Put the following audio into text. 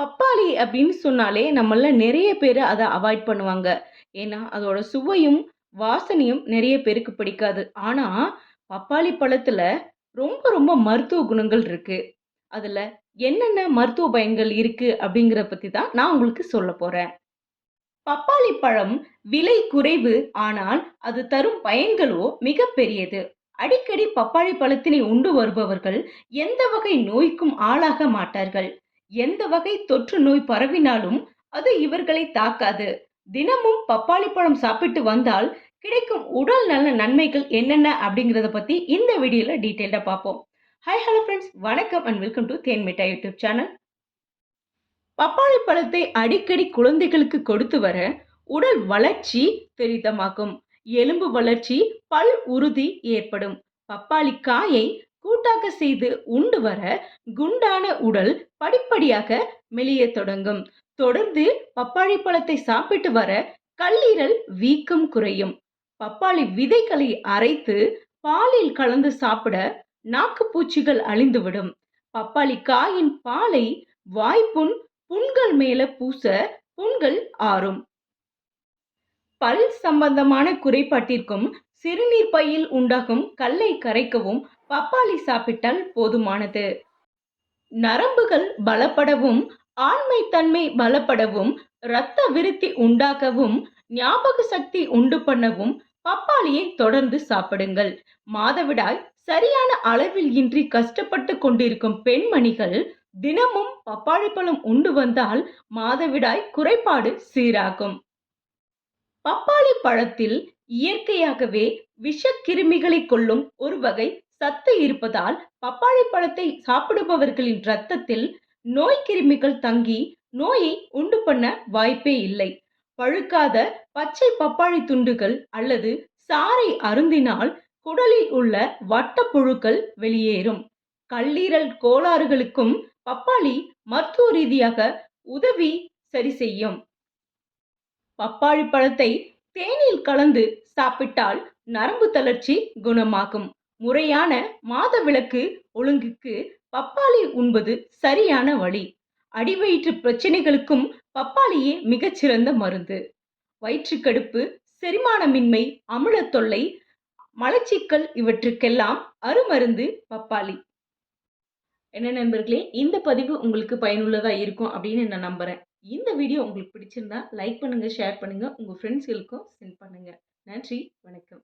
பப்பாளி அப்படின்னு சொன்னாலே நம்மள நிறைய பேர் அதை அவாய்ட் பண்ணுவாங்க. ஏன்னா, அதோட சுவையும், வாசனையும் நிறைய பேருக்கு பிடிக்காது. ஆனா, பப்பாளி பழத்துல ரொம்ப ரொம்ப மருத்துவ குணங்கள் இருக்கு. அதுல என்னென்ன மருத்துவ பயன்கள் இருக்கு அப்படிங்கிறத பத்தி தான் நான் உங்களுக்கு சொல்ல போறேன். பப்பாளி பழம் விலை குறைவு. ஆனால், அது தரும் பயன்களோ மிக பெரியது. அடிக்கடி பப்பாளி பழத்தினை உண்டு வருபவர்கள் எந்த வகை நோய்க்கும் ஆளாக மாட்டார்கள். எந்த வகை தொற்று நோய் பரவினாலும் அது இவர்களை தாக்காது. தினமும் பப்பாளி பழம் சாப்பிட்டு வந்தால் கிடைக்கும் உடல் நல நன்மைகள் என்னென்ன அப்படிங்கிறத பத்தி இந்த வீடியோல டீட்டெயில்டா பார்ப்போம். ஹாய் ஹலோ ஃப்ரெண்ட்ஸ் வணக்கம் and welcome to Then Mittai YouTube channel. பப்பாளி பழத்தை அடிக்கடி குழந்தைகளுக்கு கொடுத்து வர உடல் வளர்ச்சி பெரிதமாகும். எலும்பு வளர்ச்சி, பல் உறுதி ஏற்படும். பப்பாளி காயை கூட்டாக செய்து உண்டு வர குண்டான உடல் படிப்படியாக மெலிய தொடங்கும். தொடர்ந்து பப்பாளி பழத்தை சாப்பிட்டு வர கல்லீரல் வீக்கம் குறையும். பப்பாளி விதைகளை அரைத்து பாலில் கலந்து சாப்பிட நாக்கு பூச்சிகள் அழிந்துவிடும். பப்பாளி காயின் பாலை வாய்ப்புண், புண்கள் மேல பூச புண்கள் ஆறும். பல் சம்பந்தமான குறைபாட்டிற்கும் சிறுநீர் பையில் உண்டாகும் கல்லை கரைக்கவும் பப்பாளி சாப்பிட்டால் போதுமானது. நரம்புகள் பலப்படவும், ஆண்மைத்தன்மை பலப்படவும், இரத்த விருத்தி உண்டாகவும், ஞாபக சக்தி உண்டு பண்ணவும் பப்பாளியை தொடர்ந்து சாப்பிடுங்கள். மாதவிடாய் சரியான அளவில் இன்றி கஷ்டப்பட்டு கொண்டிருக்கும் பெண்மணிகள் தினமும் பப்பாளி பழம் உண்டு வந்தால் மாதவிடாய் குறைபாடு சீராகும். பப்பாளி பழத்தில் இயற்கையாகவே விஷக்கிருமிகளை கொல்லும் ஒரு வகை சத்து இருப்பதால் பப்பாளி பழத்தை சாப்பிடுபவர்களின் ரத்தத்தில் நோய்க்கிருமிகள் தங்கி நோயை உண்டு பண்ண வாய்ப்பே இல்லை. பழுக்காத பச்சை பப்பாளி துண்டுகள் அல்லது சாறை அருந்தினால் குடலில் உள்ள வட்டப்புழுக்கள் வெளியேறும். கல்லீரல் கோளாறுகளுக்கும் பப்பாளி மருத்துவ ரீதியாக உதவி சரி செய்யும். பப்பாளி பழத்தை தேனில் கலந்து சாப்பிட்டால் நரம்பு தளர்ச்சி குணமாகும். முறையான மாதவிலக்கு ஒழுங்குக்கு பப்பாளி உண்பது சரியான வழி. அடிவயிற்று பிரச்சனைகளுக்கும் பப்பாளியே மிகச்சிறந்த மருந்து. வயிற்றுக்கடுப்பு, செரிமானமின்மை, அமிலத் தொல்லை, மலச்சிக்கல் இவற்றுக்கெல்லாம் அருமருந்து பப்பாளி. என்ன நண்பர்களே இந்த பதிவு உங்களுக்கு பயனுள்ளதா இருக்கும் அப்படின்னு நான் நம்புறேன். இந்த வீடியோ உங்களுக்கு பிடிச்சிருந்தா லைக் பண்ணுங்க, ஷேர் பண்ணுங்க, உங்க ஃப்ரெண்ட்ஸ்களுக்கும் சென்ட் பண்ணுங்க. நன்றி, வணக்கம்.